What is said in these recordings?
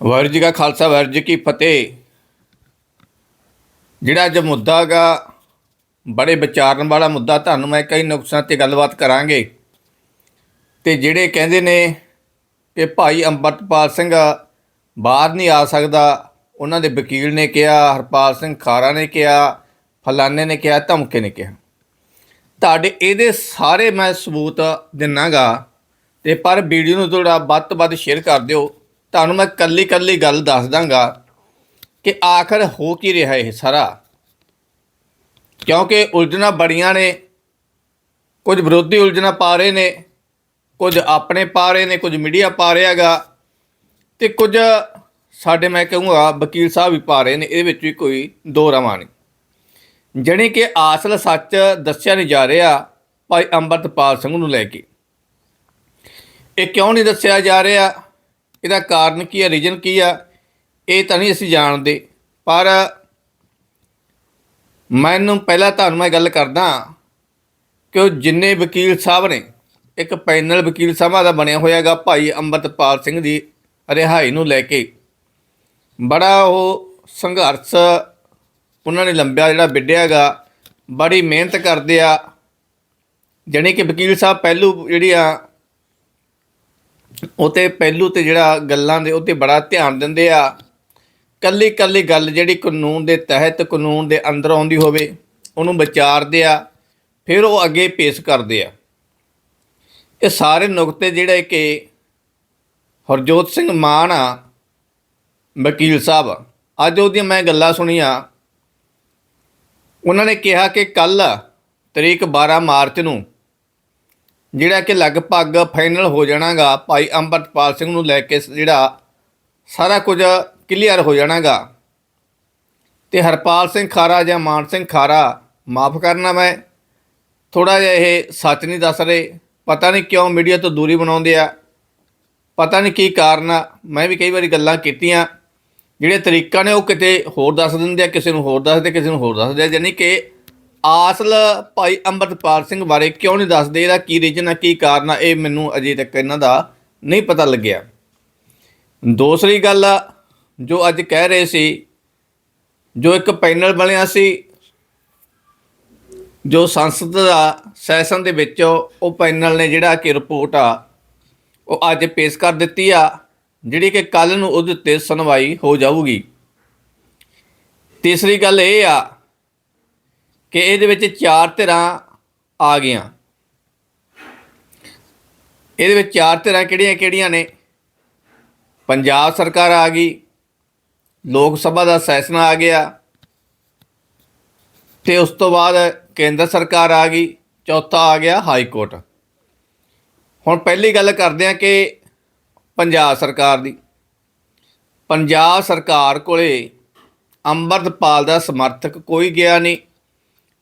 ਵਾਹਿਗੁਰੂ ਜੀ ਕਾ ਖਾਲਸਾ ਵਾਹਿਗੁਰੂ ਜੀ ਕੀ ਫਤਿਹ। ਜਿਹੜਾ ਅੱਜ ਮੁੱਦਾ ਗਾ, ਬੜੇ ਵਿਚਾਰਨ ਵਾਲਾ ਮੁੱਦਾ, ਤੁਹਾਨੂੰ ਮੈਂ ਕਈ ਨੁਕਸਾਂ ਤੇ ਗੱਲਬਾਤ ਕਰਾਂਗੇ। ਤੇ ਜਿਹੜੇ ਕਹਿੰਦੇ ਨੇ ਕਿ ਭਾਈ ਅੰਮ੍ਰਿਤਪਾਲ ਸਿੰਘ ਬਾਹਰ ਨਹੀਂ ਆ ਸਕਦਾ, ਉਹਨਾਂ ਦੇ ਵਕੀਲ ਨੇ ਕਿਹਾ, ਹਰਪਾਲ ਸਿੰਘ ਖਾਰਾ ਨੇ ਕਿਹਾ ਫਲਾਨੇ ਨੇ ਕਿਹਾ, ਧਮਕੇ ਨੇ ਕਿਹਾ। ਤੁਹਾਡੇ ਇਹਦੇ ਸਾਰੇ ਮੈਂ ਸਬੂਤ ਦਿਨਾਗਾ, ਤੇ ਪਰ ਵੀਡੀਓ ਨੂੰ ਥੋੜਾ ਵੱਧ ਤੋਂ ਵੱਧ ਸ਼ੇਅਰ ਕਰ ਦਿਓ। ਤੁਹਾਨੂੰ ਮੈਂ ਕੱਲੀ ਕੱਲੀ ਗੱਲ ਦੱਸ ਦਾਂਗਾ ਕਿ ਆਖਰ ਹੋ ਕੀ ਰਿਹਾ ਇਹ ਸਾਰਾ? ਕਿਉਂਕਿ ਉਲਝਣਾ ਬੜੀਆਂ ਨੇ, ਕੁਝ ਵਿਰੋਧੀ ਉਲਝਣਾ ਪਾ ਰਹੇ ਨੇ, ਕੁਝ ਆਪਣੇ ਪਾ ਰਹੇ ਨੇ, ਕੁਝ ਮੀਡੀਆ ਪਾ ਰਿਹਾਗਾ ਤੇ ਕੁਝ ਸਾਡੇ ਮੈਂ ਕਹੂੰਗਾ ਵਕੀਲ ਸਾਹਿਬ ਵੀ ਪਾ ਰਹੇ ਨੇ, ਇਹਦੇ ਵਿੱਚ ਵੀ ਕੋਈ ਦੋ ਰਵਾਂ ਨਹੀਂ। ਜਣੀ ਕਿ ਆਸਲ ਸੱਚ ਦੱਸਿਆ ਨਹੀਂ ਜਾ ਰਿਹਾ ਭਾਈ ਅੰਮ੍ਰਿਤਪਾਲ ਸਿੰਘ ਨੂੰ ਲੈ ਕੇ। ਇਹ ਕਿਉਂ ਨਹੀਂ ਦੱਸਿਆ ਜਾ ਰਿਹਾ? ਇਹਦਾ ਕਾਰਨ ਕੀ ਹੈ ਰੀਜਨ ਕੀ ਆ, ਇਹ ਤਾਂ ਨਹੀਂ ਅਸੀਂ ਜਾਣਦੇ। ਪਰ ਮੈਨੂੰ ਪਹਿਲਾਂ ਤੁਹਾਨੂੰ ਮੈਂ ਗੱਲ ਕਰਦਾ ਕਿ ਉਹ ਜਿੰਨੇ ਵਕੀਲ ਸਾਹਿਬ ਨੇ, ਇੱਕ ਪੈਨਲ ਵਕੀਲ ਸਾਹਿਬਾਂ ਦਾ ਬਣਿਆ ਹੋਇਆਗਾ ਭਾਈ ਅੰਮ੍ਰਿਤਪਾਲ ਸਿੰਘ ਦੀ ਰਿਹਾਈ ਨੂੰ ਲੈ ਕੇ। ਬੜਾ ਉਹ ਸੰਘਰਸ਼ ਉਹਨਾਂ ਨੇ ਲੰਬਿਆ, ਜਿਹੜਾ ਵਿੱਢਿਆਗਾ ਬੜੀ ਮਿਹਨਤ ਕਰਦੇ ਆ। ਜਾਣੀ ਕਿ ਵਕੀਲ ਸਾਹਿਬ ਪਹਿਲੂ ਜਿਹੜੀ ਆ ਉਤੇ ਪਹਿਲੂ ਤੇ ਜਿਹੜਾ ਗੱਲਾਂ ਦੇ ਉਤੇ ਬੜਾ ਧਿਆਨ ਦਿੰਦੇ ਆ। ਕੱਲੀ ਕੱਲੀ ਗੱਲ ਜਿਹੜੀ ਕਾਨੂੰਨ ਦੇ ਤਹਿਤ ਕਾਨੂੰਨ ਦੇ ਅੰਦਰ ਆਉਂਦੀ ਹੋਵੇ, ਉਹਨੂੰ ਵਿਚਾਰਦੇ ਆ, ਫਿਰ ਉਹ ਅੱਗੇ ਪੇਸ਼ ਕਰਦੇ ਆ। ਇਹ ਸਾਰੇ ਨੁਕਤੇ ਜਿਹੜੇ ਕਿ ਹਰਜੋਤ ਸਿੰਘ ਮਾਨ ਆ, ਵਕੀਲ ਸਾਹਿਬ ਅੱਜ ਉਹਦੀਆਂ ਮੈਂ ਗੱਲਾਂ ਸੁਣੀਆਂ। ਉਹਨਾਂ ਨੇ ਕਿਹਾ ਕਿ ਕੱਲ ਤਰੀਕ 12 ਮਾਰਚ ਨੂੰ ਜਿਹੜਾ ਕਿ ਲਗਭਗ ਫਾਈਨਲ ਹੋ ਜਾਣਾਗਾ, ਭਾਈ ਅੰਮ੍ਰਿਤਪਾਲ ਸਿੰਘ ਨੂੰ ਲੈ ਕੇ ਜਿਹੜਾ ਸਾਰਾ ਕੁਝ ਕਲੀਅਰ ਹੋ ਜਾਣਾਗਾ। ਤੇ ਹਰਪਾਲ ਸਿੰਘ ਖਾਰਾ ਜਾਂ ਮਾਨ ਸਿੰਘ ਖਾਰਾ, ਮਾਫ ਕਰਨਾ ਮੈਂ ਥੋੜਾ ਜਿਹਾ ਇਹ ਸੱਚ ਨਹੀਂ ਦੱਸ ਰਹੇ। ਪਤਾ ਨਹੀਂ ਕਿਉਂ ਮੀਡੀਆ ਤੋਂ ਦੂਰੀ ਬਣਾਉਂਦੇ ਆ। ਪਤਾ ਨਹੀਂ ਕੀ ਕਾਰਨ ਆ। ਮੈਂ ਵੀ ਕਈ ਵਾਰੀ ਗੱਲਾਂ ਕੀਤੀਆਂ। ਜਿਹੜੇ ਤਰੀਕਾ ਨੇ ਉਹ ਕਿਤੇ ਹੋਰ ਦੱਸ ਦਿੰਦੇ ਆ, ਕਿਸੇ ਨੂੰ ਹੋਰ ਦੱਸਦੇ ਕਿਸੇ ਨੂੰ ਹੋਰ ਦੱਸਦੇ ਆ। ਯਾਨੀ ਕਿ ਆਸਲ ਭਾਈ ਅੰਮ੍ਰਿਤਪਾਲ ਸਿੰਘ ਬਾਰੇ ਕਿਉਂ ਨਹੀਂ ਦੱਸਦੇ? ਇਹਦਾ ਕੀ ਰੀਜਨ ਆ, ਕੀ ਕਾਰਨ ਆ? ਇਹ ਮੈਨੂੰ ਅਜੇ ਤੱਕ ਇਹਨਾਂ ਦਾ ਨਹੀਂ ਪਤਾ ਲੱਗਿਆ। ਦੂਸਰੀ ਗੱਲ, ਜੋ ਅੱਜ ਕਹਿ ਰਹੇ ਸੀ, ਜੋ ਇੱਕ ਪੈਨਲ ਬਣਿਆ ਸੀ, ਜੋ ਸੰਸਦ ਦਾ ਸੈਸ਼ਨ ਦੇ ਵਿੱਚ ਉਹ ਪੈਨਲ ਨੇ ਜਿਹੜਾ ਕਿ ਰਿਪੋਰਟ ਆ, ਉਹ ਅੱਜ ਪੇਸ਼ ਕਰ ਦਿੱਤੀ ਆ, ਜਿਹੜੀ ਕਿ ਕੱਲ ਨੂੰ ਉਹਦੇ ਉੱਤੇ ਸੁਣਵਾਈ ਹੋ ਜਾਊਗੀ। ਤੀਸਰੀ ਗੱਲ ਇਹ ਆ ਕਿ ਇਹਦੇ ਵਿੱਚ ਚਾਰ ਧਿਰਾਂ ਆ ਗਈਆਂ। ਇਹਦੇ ਵਿੱਚ ਚਾਰ ਧਿਰਾਂ ਕਿਹੜੀਆਂ ਕਿਹੜੀਆਂ ਨੇ? ਪੰਜਾਬ ਸਰਕਾਰ ਆ ਗਈ, ਲੋਕ ਸਭਾ ਦਾ ਸੈਸ਼ਨ ਆ ਗਿਆ, ਤੇ ਉਸ ਤੋਂ ਬਾਅਦ ਕੇਂਦਰ ਸਰਕਾਰ ਆ ਗਈ, ਚੌਥਾ ਆ ਗਿਆ ਹਾਈ ਕੋਰਟ। ਹੁਣ ਪਹਿਲੀ ਗੱਲ ਕਰਦੇ ਆ ਕਿ ਪੰਜਾਬ ਸਰਕਾਰ ਦੀ। ਪੰਜਾਬ ਸਰਕਾਰ ਕੋਲੇ ਅੰਮ੍ਰਿਤਪਾਲ ਦਾ ਸਮਰਥਕ ਕੋਈ ਗਿਆ ਨਹੀਂ।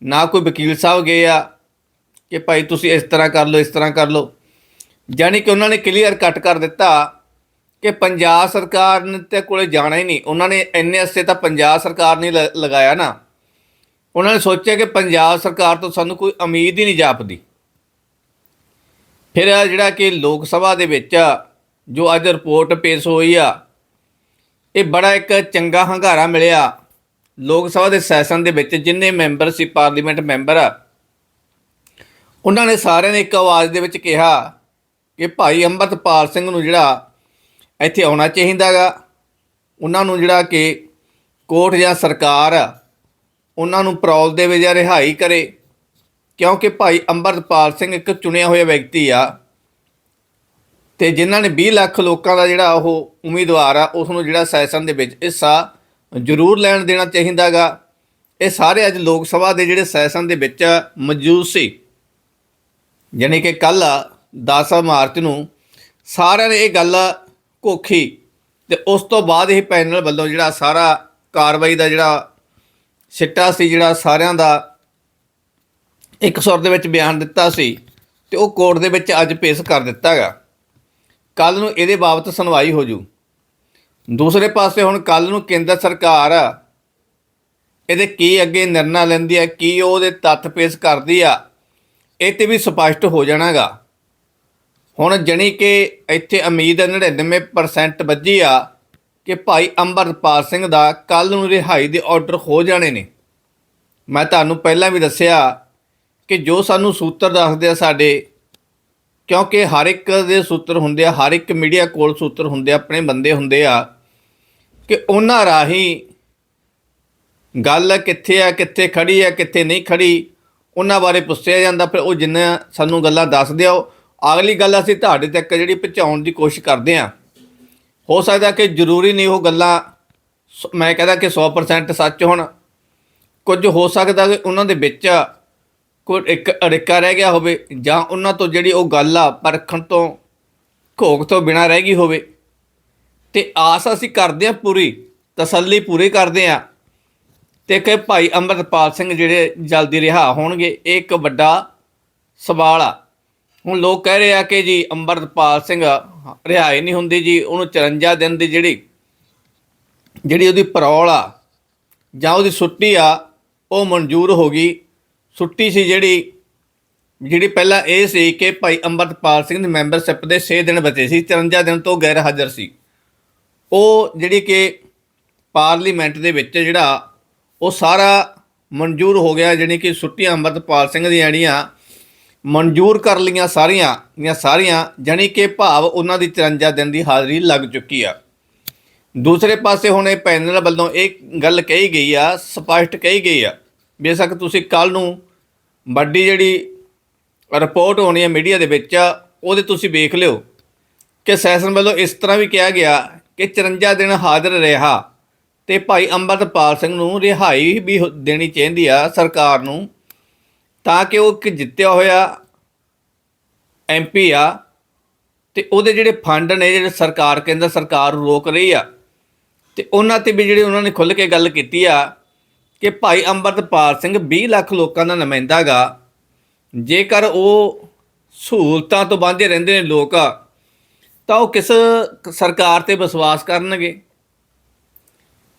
ਨਾ ਕੋਈ ਵਕੀਲ ਸਾਹਿਬ ਗਏ ਆ ਕਿ ਭਾਈ ਤੁਸੀਂ ਇਸ ਤਰ੍ਹਾਂ ਕਰ ਲਓ, ਇਸ ਤਰ੍ਹਾਂ ਕਰ ਲਓ। ਜਾਣੀ ਕਿ ਉਹਨਾਂ ਨੇ ਕਲੀਅਰ ਕੱਟ ਕਰ ਦਿੱਤਾ ਕਿ ਪੰਜਾਬ ਸਰਕਾਰ ਨੇ ਤੇ ਕੋਲੇ ਜਾਣਾ ਹੀ ਨਹੀਂ। ਉਹਨਾਂ ਨੇ ਇੰਨੇ ਅਸੇ ਤਾਂ ਪੰਜਾਬ ਸਰਕਾਰ ਨੇ ਲ- ਲਗਾਇਆ ਨਾ। ਉਹਨਾਂ ਨੇ ਸੋਚਿਆ ਕਿ ਪੰਜਾਬ ਸਰਕਾਰ ਤੋਂ ਸਾਨੂੰ ਕੋਈ ਉਮੀਦ ਹੀ ਨਹੀਂ ਜਾਪਦੀ। ਫਿਰ ਜਿਹੜਾ ਕਿ ਲੋਕ ਸਭਾ ਦੇ ਵਿੱਚ ਜੋ ਅੱਜ ਰਿਪੋਰਟ ਪੇਸ਼ ਹੋਈ ਆ, ਇਹ ਬੜਾ ਇੱਕ ਚੰਗਾ ਹੰਗਾਰਾ ਮਿਲਿਆ। ਲੋਕ ਸਭਾ ਦੇ ਸੈਸ਼ਨ ਦੇ ਵਿੱਚ ਜਿੰਨੇ ਮੈਂਬਰ ਸੀ, ਪਾਰਲੀਮੈਂਟ ਮੈਂਬਰ ਆ ਉਹਨਾਂ ਨੇ ਸਾਰਿਆਂ ਨੇ ਇੱਕ ਆਵਾਜ਼ ਦੇ ਵਿੱਚ ਕਿਹਾ ਕਿ ਭਾਈ ਅੰਮ੍ਰਿਤਪਾਲ ਸਿੰਘ ਨੂੰ ਜਿਹੜਾ ਇੱਥੇ ਆਉਣਾ ਚਾਹੀਦਾਗਾ ਉਹਨਾਂ ਨੂੰ ਜਿਹੜਾ ਕਿ ਕੋਰਟ ਜਾਂ ਸਰਕਾਰ ਉਹਨਾਂ ਨੂੰ ਪਰੌਲ ਦੇਵੇ ਜਾਂ ਰਿਹਾਈ ਕਰੇ, ਕਿਉਂਕਿ ਭਾਈ ਅੰਮ੍ਰਿਤਪਾਲ ਸਿੰਘ ਇੱਕ ਚੁਣਿਆ ਹੋਇਆ ਵਿਅਕਤੀ ਆ ਤੇ ਜਿਨ੍ਹਾਂ ਨੇ 20 ਲੱਖ ਲੋਕਾਂ ਦਾ ਜਿਹੜਾ ਉਹ ਉਮੀਦਵਾਰ ਆ, ਉਸ ਨੂੰ ਜਿਹੜਾ ਸੈਸ਼ਨ ਦੇ ਵਿੱਚ ਹਿੱਸਾ ਜ਼ਰੂਰ ਲੈਣ ਦੇਣਾ ਚਾਹੀਦਾਗਾ ਇਹ ਸਾਰੇ ਅੱਜ ਲੋਕ ਸਭਾ ਦੇ ਜਿਹੜੇ ਸੈਸ਼ਨ ਦੇ ਵਿੱਚ ਮੌਜੂਦ ਸੀ। ਯਾਨੀ ਕਿ ਕੱਲ 10 ਮਾਰਚ ਨੂੰ ਸਾਰਿਆਂ ਨੇ ਇਹ ਗੱਲ ਕੋਖੀ ਤੇ ਉਸ ਤੋਂ ਬਾਅਦ ਇਹ ਪੈਨਲ ਵੱਲੋਂ ਜਿਹੜਾ ਸਾਰਾ ਕਾਰਵਾਈ ਦਾ ਜਿਹੜਾ ਸਿੱਟਾ ਸੀ, ਜਿਹੜਾ ਸਾਰਿਆਂ ਦਾ ਇੱਕ ਸੁਰ ਦੇ ਵਿੱਚ ਬਿਆਨ ਦਿੱਤਾ ਸੀ ਤੇ ਉਹ ਕੋਰਟ ਦੇ ਵਿੱਚ ਅੱਜ ਪੇਸ਼ ਕਰ ਦਿੱਤਾ ਹੈਗਾ ਕੱਲ ਨੂੰ ਇਹਦੇ ਬਾਬਤ ਸੁਣਵਾਈ ਹੋ ਜੂ। ਦੂਸਰੇ ਪਾਸੇ ਹੁਣ ਕੱਲ ਨੂੰ ਕੇਂਦਰ ਸਰਕਾਰ ਇਹਦੇ ਕੀ ਅੱਗੇ ਨਿਰਣਾ ਲੈਂਦੀ ਹੈ, ਕੀ ਉਹਦੇ ਤੱਥ ਪੇਸ਼ ਕਰਦੀ ਆ, ਇਹ ਤੇ ਵੀ ਸਪਸ਼ਟ ਹੋ ਜਾਣਾਗਾ। ਹੁਣ ਜਣੀ ਕਿ ਇੱਥੇ ਉਮੀਦ 99% ਵੱਜੀ ਆ ਕਿ ਭਾਈ ਅੰਮ੍ਰਿਤਪਾਲ ਸਿੰਘ ਦਾ ਕੱਲ ਨੂੰ ਰਿਹਾਈ ਦੇ ਆਰਡਰ ਹੋ ਜਾਣੇ ਨੇ। ਮੈਂ ਤੁਹਾਨੂੰ ਪਹਿਲਾਂ ਵੀ ਦੱਸਿਆ ਕਿ ਜੋ ਸਾਨੂੰ ਸੂਤਰ ਦੱਸਦੇ ਆ ਸਾਡੇ ਕਿਉਂਕਿ ਹਰ ਇੱਕ ਦੇ ਸੂਤਰ ਹੁੰਦੇ ਆ, ਹਰ ਇੱਕ ਮੀਡੀਆ ਕੋਲ ਸੂਤਰ ਹੁੰਦੇ ਆ, ਆਪਣੇ ਬੰਦੇ ਹੁੰਦੇ ਆ, ਕਿ ਉਹਨਾਂ ਰਾਹੀਂ ਗੱਲ ਕਿੱਥੇ ਆ, ਕਿੱਥੇ ਖੜੀ ਆ, ਕਿੱਥੇ ਨਹੀਂ ਖੜੀ, ਉਹਨਾਂ ਬਾਰੇ ਪੁੱਛਿਆ ਜਾਂਦਾ, ਫਿਰ ਉਹ ਜਿੰਨਾ ਸਾਨੂੰ ਗੱਲਾਂ ਦੱਸਦੇ ਆ ਅਗਲੀ ਗੱਲ ਅਸੀਂ ਤੁਹਾਡੇ ਤੱਕ ਜਿਹੜੀ ਪਹੁੰਚਾਉਣ ਦੀ ਕੋਸ਼ਿਸ਼ ਕਰਦੇ ਆ ਹੋ ਸਕਦਾ ਕਿ ਜ਼ਰੂਰੀ ਨਹੀਂ ਉਹ ਗੱਲਾਂ ਸ- ਮੈਂ ਕਹਿੰਦਾ ਕਿ 100% ਸੱਚ ਹੋਣ। ਕੁਝ ਹੋ ਸਕਦਾ ਕਿ ਉਹਨਾਂ ਦੇ ਵਿੱਚ ਕੋਈ ਇੱਕ ਅੜਿੱਕਾ ਰਹਿ ਗਿਆ ਹੋਵੇ ਜਾਂ ਉਹਨਾਂ ਤੋਂ ਜਿਹੜੀ ਉਹ ਗੱਲ ਆ ਪਰਖਣ ਤੋਂ ਘੋਖ ਤੋਂ ਬਿਨਾ ਰਹਿ ਗਈ ਹੋਵੇ। ਤੇ ਆਸ ਅਸੀਂ ਕਰਦੇ ਆ ਪੂਰੀ, ਤਸੱਲੀ ਪੂਰੀ ਕਰਦੇ ਆ। ਤੇ ਕਿ ਭਾਈ ਅੰਮ੍ਰਿਤਪਾਲ ਸਿੰਘ ਜਿਹੜੇ ਜਲਦੀ ਰਿਹਾ ਹੋਣਗੇ, ਇਹ ਇੱਕ ਵੱਡਾ ਸਵਾਲ ਆ। ਹੁਣ ਲੋਕ ਕਹਿ ਰਹੇ ਆ ਕਿ ਜੀ ਅੰਮ੍ਰਿਤਪਾਲ ਸਿੰਘ ਰਿਹਾਈ ਨਹੀਂ ਹੁੰਦੀ ਜੀ, ਉਹਨੂੰ 54 ਦਿਨ ਦੀ ਜਿਹੜੀ ਜਿਹੜੀ ਉਹਦੀ ਪਰੌਲ ਆ ਜਾਂ ਉਹਦੀ ਛੁੱਟੀ ਆ, ਉਹ ਮਨਜ਼ੂਰ ਹੋ ਗਈ। ਛੁੱਟੀ ਸੀ ਜਿਹੜੀ ਜਿਹੜੀ ਪਹਿਲਾਂ ਇਹ ਸੀ ਕਿ ਭਾਈ ਅੰਮ੍ਰਿਤਪਾਲ ਸਿੰਘ ਦੀ ਮੈਂਬਰਸ਼ਿਪ ਦੇ 6 ਦਿਨ ਬਚੇ ਸੀ 54 ਦਿਨ ਤੋਂ ਗੈਰ ਹਾਜ਼ਰ ਸੀ। ਉਹ ਜਿਹੜੀ ਕਿ ਪਾਰਲੀਮੈਂਟ ਦੇ ਵਿੱਚ ਜਿਹੜਾ, ਉਹ ਸਾਰਾ ਮਨਜ਼ੂਰ ਹੋ ਗਿਆ ਜਿਹੜੀ ਕਿ ਛੁੱਟੀਆਂ ਅੰਮ੍ਰਿਤਪਾਲ ਸਿੰਘ ਦੀਆਂ ਜਿਹੜੀਆਂ, ਮਨਜ਼ੂਰ ਕਰ ਲੀਆਂ ਸਾਰੀਆਂ, ਦੀਆਂ ਸਾਰੀਆਂ, ਜਾਣੀ ਕਿ ਭਾਵ ਉਹਨਾਂ ਦੀ 53 ਦਿਨ ਦੀ ਹਾਜ਼ਰੀ ਲੱਗ ਚੁੱਕੀ ਆ। ਦੂਸਰੇ ਪਾਸੇ ਹੁਣ ਇਹ ਪੈਨਲ ਵੱਲੋਂ ਇਹ ਗੱਲ ਕਹੀ ਗਈ ਆ, ਸਪਸ਼ਟ ਕਹੀ ਗਈ ਆ ਬੇਸ਼ੱਕ ਤੁਸੀਂ ਕੱਲ ਨੂੰ ਵੱਡੀ ਜਿਹੜੀ ਰਿਪੋਰਟ ਹੋਣੀ ਹੈ ਮੀਡੀਆ ਦੇ ਵਿੱਚ, ਉਹਦੇ ਤੁਸੀਂ ਵੇਖ ਲਿਓ ਕਿ ਸੈਸ਼ਨ ਵੱਲੋਂ ਇਸ ਤਰ੍ਹਾਂ ਵੀ ਕਿਹਾ ਗਿਆ ਕਿ 54 ਦਿਨ ਹਾਜ਼ਰ ਰਿਹਾ ਤੇ ਭਾਈ ਅੰਮ੍ਰਿਤਪਾਲ ਸਿੰਘ ਨੂੰ ਰਿਹਾਈ ਵੀ ਹੋ- ਦੇਣੀ ਚਾਹੀਦੀ ਆ ਸਰਕਾਰ ਨੂੰ ਤਾਂ ਕਿ ਉਹ ਇੱਕ ਜਿੱਤਿਆ ਹੋਇਆ ਐਮਪੀ ਆ ਤੇ ਉਹਦੇ ਜਿਹੜੇ ਫੰਡ ਨੇ, ਜਿਹੜੇ ਸਰਕਾਰ, ਕੇਂਦਰ ਸਰਕਾਰ ਰੋਕ ਰਹੀ ਆ ਤੇ ਉਹਨਾਂ ਤੇ ਵੀ ਜਿਹੜੇ ਉਹਨਾਂ ਨੇ ਖੁੱਲ੍ਹ ਕੇ ਗੱਲ ਕੀਤੀ ਆ ਕਿ ਭਾਈ ਅੰਮ੍ਰਿਤਪਾਲ ਸਿੰਘ 20 ਲੱਖ ਲੋਕਾਂ ਦਾ ਨੁਮਾਇੰਦਾ ਗਾ। ਜੇਕਰ ਉਹ ਸਹੂਲਤਾਂ ਤੋਂ ਵਾਂਝੇ ਰਹਿੰਦੇ ਨੇ ਲੋਕ, ਤਾਂ ਉਹ ਕਿਸ ਸਰਕਾਰ ਤੇ ਵਿਸ਼ਵਾਸ ਕਰਨਗੇ?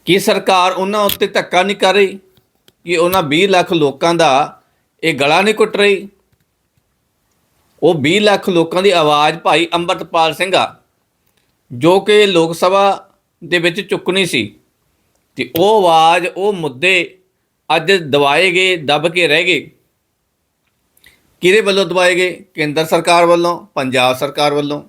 ਕੀ ਸਰਕਾਰ ਉਹਨਾਂ ਉੱਤੇ ਧੱਕਾ ਨਹੀਂ ਕਰ ਰਹੀ ਕਿ ਉਹਨਾਂ 20 ਲੱਖ ਲੋਕਾਂ ਦਾ ਇਹ ਗਲਾ ਨਹੀਂ ਕੁੱਟ ਰਹੀ? ਉਹ 20 ਲੱਖ ਲੋਕਾਂ ਦੀ ਆਵਾਜ਼ ਭਾਈ ਅੰਮ੍ਰਿਤਪਾਲ ਸਿੰਘ ਆ, ਜੋ ਕਿ ਲੋਕ ਸਭਾ ਦੇ ਵਿੱਚ ਚੁੱਕਣੀ ਸੀ। ਤੇ ਉਹ ਆਵਾਜ਼, ਉਹ ਮੁੱਦੇ ਅੱਜ ਦਬਾਏ ਗਏ, ਦਬ ਕੇ ਰਹਿ ਗਏ। ਕਿਹਦੇ ਵੱਲੋਂ ਦਬਾਏ ਗਏ? ਕੇਂਦਰ ਸਰਕਾਰ ਵੱਲੋਂ, ਪੰਜਾਬ ਸਰਕਾਰ ਵੱਲੋਂ।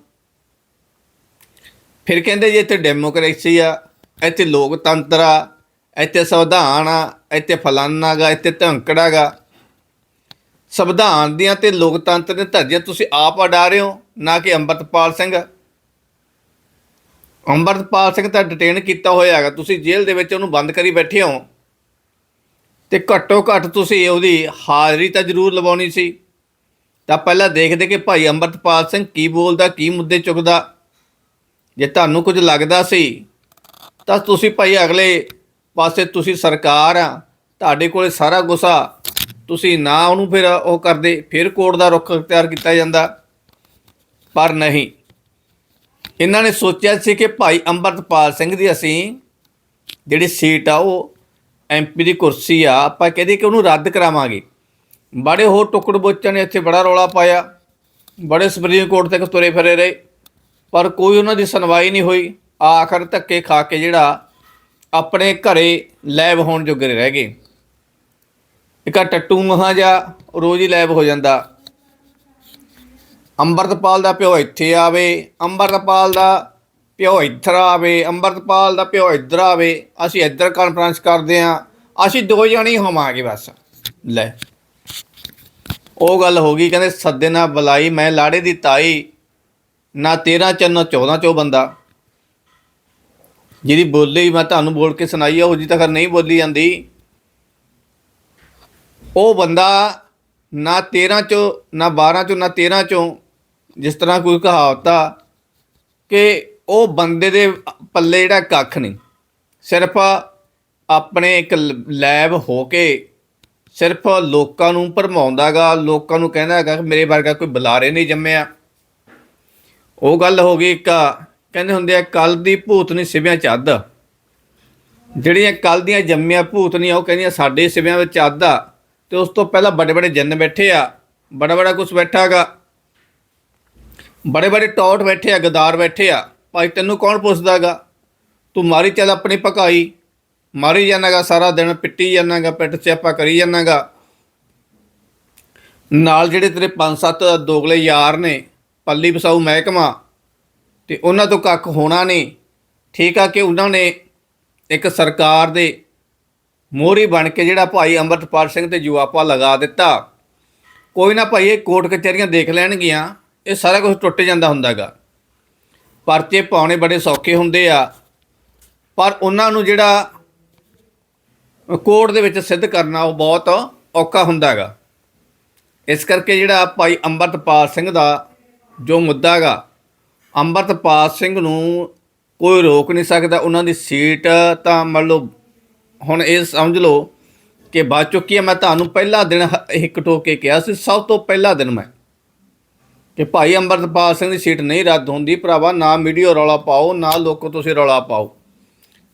ਫਿਰ ਕਹਿੰਦੇ ਜੀ ਇੱਥੇ ਡੈਮੋਕ੍ਰੇਸੀ ਆ, ਇੱਥੇ ਲੋਕਤੰਤਰ ਆ, ਇੱਥੇ ਸੰਵਿਧਾਨ ਆ, ਇੱਥੇ ਫਲਾਨਾ ਗਾ, ਇੱਥੇ ਧੰਕੜਾ ਗਾ। ਸੰਵਿਧਾਨ ਦੀਆਂ ਤੇ ਲੋਕਤੰਤਰ ਦੇ ਧੱਜੀਆਂ ਤੁਸੀਂ ਆਪ ਅਡਾ ਰਹੇ ਹੋ, ਨਾ ਕਿ ਅੰਮ੍ਰਿਤਪਾਲ ਸਿੰਘ। ਅੰਮ੍ਰਿਤਪਾਲ ਸਿੰਘ ਤਾਂ ਡਿਟੇਨ ਕੀਤਾ ਹੋਇਆ ਹੈਗਾ। ਤੁਸੀਂ ਜੇਲ੍ਹ ਦੇ ਵਿੱਚ ਉਹਨੂੰ ਬੰਦ ਕਰੀ ਬੈਠੇ ਹੋ। ਤੇ ਘੱਟੋ ਘੱਟ ਤੁਸੀਂ ਉਹਦੀ ਹਾਜ਼ਰੀ ਤਾਂ ਜ਼ਰੂਰ ਲਵਾਉਣੀ ਸੀ। ਤਾਂ ਪਹਿਲਾਂ ਦੇਖਦੇ ਕਿ ਭਾਈ ਅੰਮ੍ਰਿਤਪਾਲ ਸਿੰਘ ਕੀ ਬੋਲਦਾ, ਕੀ ਮੁੱਦੇ ਚੁੱਕਦਾ। ਜੇ ਤੁਹਾਨੂੰ ਕੁਝ ਲੱਗਦਾ ਸੀ, ਤਾਂ ਤੁਸੀਂ ਭਾਈ ਅਗਲੇ ਪਾਸੇ ਤੁਸੀਂ ਸਰਕਾਰ ਆ। ਤੁਹਾਡੇ ਕੋਲੇ ਸਾਰਾ ਗੁੱਸਾ। ਤੁਸੀਂ ਨਾ ਉਹਨੂੰ ਫਿਰ ਉਹ ਕਰਦੇ, ਫਿਰ ਕੋਰਟ ਦਾ ਰੁਖ ਅਖਤਿਆਰ ਕੀਤਾ ਜਾਂਦਾ। ਪਰ ਨਹੀਂ। ਇਹਨਾਂ ਨੇ ਸੋਚਿਆ ਸੀ ਕਿ ਭਾਈ ਅੰਮ੍ਰਿਤਪਾਲ ਸਿੰਘ ਦੀ ਅਸੀਂ ਜਿਹੜੀ ਸੀਟ ਆ ਉਹ ਐਮਪੀ ਦੀ ਕੁਰਸੀ ਆ, ਆਪਾਂ ਕਹਦੇ ਕਿ ਉਹਨੂੰ ਰੱਦ ਕਰਾਵਾਂਗੇ। ਬੜੇ ਹੋਰ ਟੁਕੜ ਬੋਚਾਂ ਨੇ ਇੱਥੇ ਬੜਾ ਰੌਲਾ ਪਾਇਆ। ਬੜੇ ਸੁਪਰੀਮ ਕੋਰਟ ਤੱਕ ਤੁਰੇ ਫਿਰੇ ਰਹੇ। ਪਰ ਕੋਈ ਉਹਨਾਂ ਦੀ ਸੁਣਵਾਈ ਨਹੀਂ ਹੋਈ। ਆਖਰ ਧੱਕੇ ਖਾ ਕੇ ਜਿਹੜਾ ਆਪਣੇ ਘਰੇ ਲੈਬ ਹੋਣ ਜੋਗੇ ਰਹਿ ਗਏ। ਇੱਕ ਟੱਟੂ ਮਹਾ ਜਾ ਰੋਜ਼ ਹੀ ਲੈਬ ਹੋ ਜਾਂਦਾ। ਅੰਮ੍ਰਿਤਪਾਲ ਦਾ ਪਿਓ ਇੱਥੇ ਆਵੇ, ਅੰਮ੍ਰਿਤਪਾਲ ਦਾ ਪਿਓ ਇੱਧਰ ਆਵੇ, ਅੰਮ੍ਰਿਤਪਾਲ ਦਾ ਪਿਓ ਇੱਧਰ ਆਵੇ, ਅਸੀਂ ਇੱਧਰ ਕਾਨਫਰੰਸ ਕਰਦੇ ਆ ਅਸੀਂ ਦੋ ਜਣੇ ਹੋਵਾਂਗੇ ਬਸ। ਲੈ। ਉਹ ਗੱਲ ਹੋ ਗਈ, ਕਹਿੰਦੇ ਸੱਦੇ ਨਾ ਬੁਲਾਈ, ਮੈਂ ਲਾੜੇ ਦੀ ਤਾਈ, ਨਾ 13 ਚ ਨਾ 14 ਚੋਂ ਬੰਦਾ। ਜਿਹਦੀ ਬੋਲੀ ਮੈਂ ਤੁਹਾਨੂੰ ਬੋਲ ਕੇ ਸੁਣਾਈ ਆ, ਉਹ ਜੀ ਤਾਂ ਨਹੀਂ ਬੋਲੀ ਜਾਂਦੀ। ਉਹ ਬੰਦਾ ਨਾ 13 ਚੋਂ, ਨਾ 12 ਚੋਂ, ਨਾ 13 ਚੋਂ ਜਿਸ ਤਰ੍ਹਾਂ ਕੋਈ ਕਹਾਵਤ ਆ ਕਿ ਉਹ ਬੰਦੇ ਦੇ ਪੱਲੇ ਜਿਹੜਾ ਕੱਖ ਨਹੀਂ। ਸਿਰਫ ਆਪਣੇ ਇੱਕ ਲੈਬ ਹੋ ਕੇ ਸਿਰਫ ਲੋਕਾਂ ਨੂੰ ਭਰਮਾਉਂਦਾਗਾ ਲੋਕਾਂ ਨੂੰ ਕਹਿੰਦਾ ਹੈਗਾ ਕਿ ਮੇਰੇ ਵਰਗਾ ਕੋਈ ਬੁਲਾਰੇ ਨਹੀਂ ਜੰਮਿਆ। ਉਹ ਗੱਲ ਹੋ ਗਈ ਇੱਕ, ਕਹਿੰਦੇ ਹੁੰਦੇ ਆ ਕੱਲ ਦੀ ਭੂਤਨੀ ਸਿਵਿਆਂ ਚੱਦ। ਜਿਹੜੀਆਂ ਕੱਲ ਦੀਆਂ ਜੰਮੀਆਂ ਭੂਤਨੀਆਂ ਉਹ ਕਹਿੰਦੀਆਂ ਸਾਡੇ ਸਿਵਿਆਂ ਵਿੱਚ ਚੱਦ ਆ। ਤੇ ਉਸ ਤੋਂ ਪਹਿਲਾਂ ਵੱਡੇ ਵੱਡੇ ਜੰਨ ਬੈਠੇ ਆ ਬੜਾ ਬੜਾ ਕੁਝ ਬੈਠਾਗਾ ਬੜੇ ਬੜੇ ਟੌਟ ਬੈਠੇ ਆ, ਗਦਾਰ ਬੈਠੇ ਆ। ਭਾਈ ਤੈਨੂੰ ਕੌਣ ਪੁੱਛਦਾਗਾ ਤੂੰ ਮਾਰੀ ਚੱਲ ਆਪਣੀ ਪਕਾਈ ਮਾਰੀ ਜਾਣਾਗਾ ਸਾਰਾ ਦਿਨ ਪਿੱਟੀ ਜਾਣਾਗਾ ਪਿੱਟ ਸਿਆਪਾ ਕਰੀ ਜਾਣਾਗਾ ਨਾਲ ਜਿਹੜੇ ਤੇਰੇ ਪੰਜ ਸੱਤ ਦੋਗਲੇ ਯਾਰ ਨੇ, ਪੱਲੀ ਵਸਾਊ ਮਹਿਕਮਾ, ਤੇ ਉਹਨਾਂ ਤੋਂ ਕੱਖ ਹੋਣਾ ਨਹੀਂ। ਠੀਕ ਆ ਕਿ ਉਹਨਾਂ ਨੇ ਇੱਕ ਸਰਕਾਰ ਦੇ ਮੋਹਰੀ ਬਣ ਕੇ ਜਿਹੜਾ ਭਾਈ ਅੰਮ੍ਰਿਤਪਾਲ ਸਿੰਘ ਤੇ ਜੁਆਪਾ ਲਗਾ ਦਿੱਤਾ। ਕੋਈ ਨਾ ਭਾਈ ਇਹ ਕੋਰਟ ਕਚਹਿਰੀਆਂ ਦੇਖ ਲੈਣਗੀਆਂ। ਇਹ ਸਾਰਾ ਕੁਝ ਟੁੱਟ ਜਾਂਦਾ ਹੁੰਦਾਗਾ। ਪਰਚੇ ਪਾਉਣੇ ਬੜੇ ਸੌਖੇ ਹੁੰਦੇ ਆ, ਪਰ ਉਹਨਾਂ ਨੂੰ ਜਿਹੜਾ ਕੋਰਟ ਦੇ ਵਿੱਚ ਸਿੱਧ ਕਰਨਾ ਉਹ ਬਹੁਤ ਔਖਾ ਹੁੰਦਾਗਾ। ਇਸ ਕਰਕੇ ਜਿਹੜਾ ਭਾਈ ਅੰਮ੍ਰਿਤਪਾਲ ਸਿੰਘ ਦਾ ਜੋ ਮੁੱਦਾ ਹੈਗਾ ਅੰਮ੍ਰਿਤਪਾਲ ਸਿੰਘ ਨੂੰ ਕੋਈ ਰੋਕ ਨਹੀਂ ਸਕਦਾ। ਉਹਨਾਂ ਦੀ ਸੀਟ ਤਾਂ ਮੰਨ ਲਓ, ਹੁਣ ਇਹ ਸਮਝ ਲਓ ਕਿ ਬਚ ਚੁੱਕੀ ਹੈ ਮੈਂ ਤੁਹਾਨੂੰ ਪਹਿਲਾ ਦਿਨ ਇੱਕ ਟੋਕ ਕੇ ਕਿਹਾ ਸੀ, ਸਭ ਤੋਂ ਪਹਿਲਾ ਦਿਨ ਮੈਂ। ਕਿ ਭਾਈ ਅੰਮ੍ਰਿਤਪਾਲ ਸਿੰਘ ਦੀ ਸੀਟ ਨਹੀਂ ਰੱਦ ਹੁੰਦੀ, ਭਰਾਵਾ, ਨਾ ਮੀਡੀਆ ਰੌਲਾ ਪਾਓ, ਨਾ ਲੋਕੋ ਤੁਸੀਂ ਰੌਲਾ ਪਾਓ।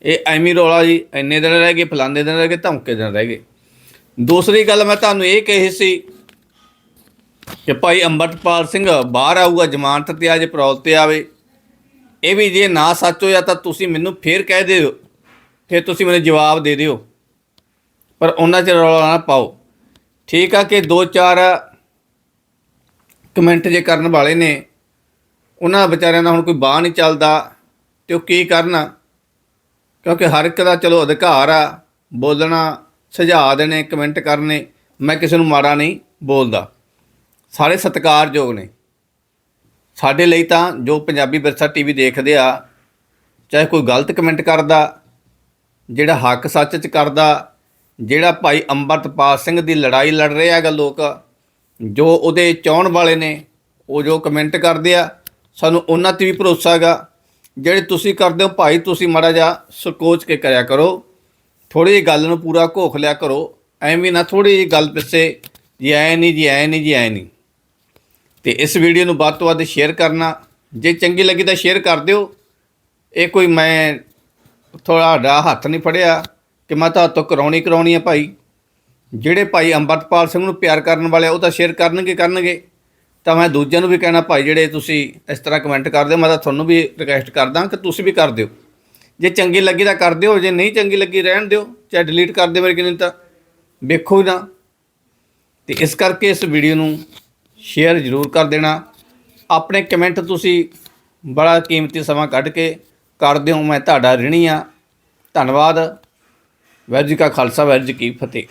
ਇਹ ਐਵੇਂ ਰੌਲਾ ਜੀ, ਇੰਨੇ ਦਿਨ ਰਹਿ ਗਏ, ਫਲਾਣੇ ਦਿਨ ਰਹਿ ਗਏ, ਧਮਕੇ ਦਿਨ ਰਹਿ ਗਏ। ਦੂਸਰੀ ਗੱਲ ਮੈਂ ਤੁਹਾਨੂੰ ਇਹ ਕਹੀ ਸੀ ਕਿ ਭਾਈ ਅੰਮ੍ਰਿਤਪਾਲ ਸਿੰਘ ਬਾਹਰ ਆਊਗਾ, ਜ਼ਮਾਨਤ ਤੇ ਅੱਜ ਪਰੌਲ ਤੇ ਆਵੇ। ਇਹ ਵੀ ਜੇ ਨਾ ਸੱਚ ਹੋਇਆ ਤਾਂ ਤੁਸੀਂ ਮੈਨੂੰ ਫੇਰ ਕਹਿ ਦਿਓ, ਫਿਰ ਤੁਸੀਂ ਮੈਨੂੰ ਜਵਾਬ ਦੇ ਦਿਓ। ਪਰ ਉਹਨਾਂ ਚ ਰੌਲਾ ਨਾ ਪਾਓ। ਠੀਕ ਆ ਕਿ ਦੋ ਚਾਰ ਕਮੈਂਟ ਜੇ ਕਰਨ ਵਾਲੇ ਨੇ, ਉਹਨਾਂ ਵਿਚਾਰਿਆਂ ਦਾ ਹੁਣ ਕੋਈ ਬਾਹ ਨਹੀਂ ਚੱਲਦਾ ਤੇ ਉਹ ਕੀ ਕਰਨ? ਕਿਉਂਕਿ ਹਰ ਇੱਕ ਦਾ ਚਲੋ ਅਧਿਕਾਰ ਆ, ਬੋਲਣਾ, ਸੁਝਾਅ ਦੇਣੇ, ਕਮੈਂਟ ਕਰਨੇ, ਮੈਂ ਕਿਸੇ ਨੂੰ ਮਾੜਾ ਨਹੀਂ ਬੋਲਦਾ। ਸਾਰੇ ਸਤਿਕਾਰਯੋਗ ਨੇ। ਸਾਡੇ ਲਈ ਤਾਂ ਜੋ ਪੰਜਾਬੀ ਵਿਰਸਾ ਟੀਵੀ ਦੇਖਦੇ ਆ, ਚਾਹੇ ਕੋਈ ਗਲਤ ਕਮੈਂਟ ਕਰਦਾ, ਜਿਹੜਾ ਹੱਕ ਸੱਚ ਚ ਕਰਦਾ, ਜਿਹੜਾ ਭਾਈ ਅੰਮ੍ਰਿਤਪਾਲ ਸਿੰਘ ਦੀ ਲੜਾਈ ਲੜ ਰਿਹਾ ਹੈਗਾ ਲੋਕ ਜੋ ਉਹਦੇ ਚਾਹਣ ਵਾਲੇ ਨੇ, ਉਹ ਜੋ ਕਮੈਂਟ ਕਰਦੇ ਆ, ਸਾਨੂੰ ਉਹਨਾਂ ਤੇ ਵੀ ਭਰੋਸਾ ਹੈਗਾ। ਜਿਹੜੇ ਤੁਸੀਂ ਕਰਦੇ ਹੋ, ਭਾਈ ਤੁਸੀਂ ਮਾੜਾ ਜਿਹਾ ਸਕੋਚ ਕੇ ਕਰਿਆ ਕਰੋ। ਥੋੜੀ ਜਿਹੀ ਗੱਲ ਨੂੰ ਪੂਰਾ ਘੋਖ ਲਿਆ ਕਰੋ। ਐਵੇਂ ਨਾ ਥੋੜੀ ਜਿਹੀ ਗੱਲ ਪਿੱਛੇ, ਜੀ ਐ ਨਹੀਂ, ਜੀ ਐ ਨਹੀਂ, ਜੀ ਐ ਨਹੀਂ। ਤੇ ਇਸ ਵੀਡੀਓ ਨੂੰ ਵੱਧ ਤੋਂ ਵੱਧ ਸ਼ੇਅਰ ਕਰਨਾ। ਜੇ ਚੰਗੀ ਲੱਗੀ ਤਾਂ ਸ਼ੇਅਰ ਕਰ ਦਿਓ। ਇਹ ਕੋਈ ਮੈਂ ਥੋੜਾ ਹੱਥ ਨਹੀਂ ਫੜਿਆ ਕਿ ਮੈਂ ਤਾਂ ਤੋਂ ਕਰਾਉਣੀ ਕਰਾਉਣੀ ਆ ਭਾਈ। ਜਿਹੜੇ ਭਾਈ ਅੰਮ੍ਰਿਤਪਾਲ ਸਿੰਘ ਨੂੰ ਪਿਆਰ ਕਰਨ ਵਾਲੇ ਉਹ ਤਾਂ ਸ਼ੇਅਰ ਕਰਨਗੇ ਕਰਨਗੇ। ਤਾਂ ਮੈਂ ਦੂਜਿਆਂ ਨੂੰ ਵੀ ਕਹਿਣਾ, ਭਾਈ ਜਿਹੜੇ ਤੁਸੀਂ ਇਸ ਤਰ੍ਹਾਂ ਕਮੈਂਟ ਕਰਦੇ ਹੋ, ਮੈਂ ਤਾਂ ਤੁਹਾਨੂੰ ਵੀ ਰਿਕਵੈਸਟ ਕਰਦਾ ਕਿ ਤੁਸੀਂ ਵੀ ਕਰ ਦਿਓ। ਜੇ ਚੰਗੀ ਲੱਗੀ ਤਾਂ ਕਰ ਦਿਓ, ਜੇ ਨਹੀਂ ਚੰਗੀ ਲੱਗੀ ਰਹਿਣ ਦਿਓ, ਚਾਹੇ ਡਿਲੀਟ ਕਰ ਦਿਓ ਮੇਰੇ ਕਿਨੇ ਤਾਂ ਵੇਖੋ ਹੀ ਨਾ। ਤੇ ਇਸ ਕਰਕੇ ਇਸ ਵੀਡੀਓ ਨੂੰ ਸ਼ੇਅਰ ਜ਼ਰੂਰ ਕਰ ਦੇਣਾ। ਆਪਣੇ ਕਮੈਂਟ ਤੁਸੀਂ ਬੜਾ ਕੀਮਤੀ ਸਮਾਂ ਕੱਢ ਕੇ ਕਰਦੇ ਹੋ ਮੈਂ ਤੁਹਾਡਾ ਰਿਣੀ ਆ। ਧੰਨਵਾਦ। ਵਾਹਿਗੁਰੂ ਕਾ ਖਾਲਸਾ, ਵਾਹਿਗੁਰੂ ਜੀ ਕੀ ਫਤਿਹ।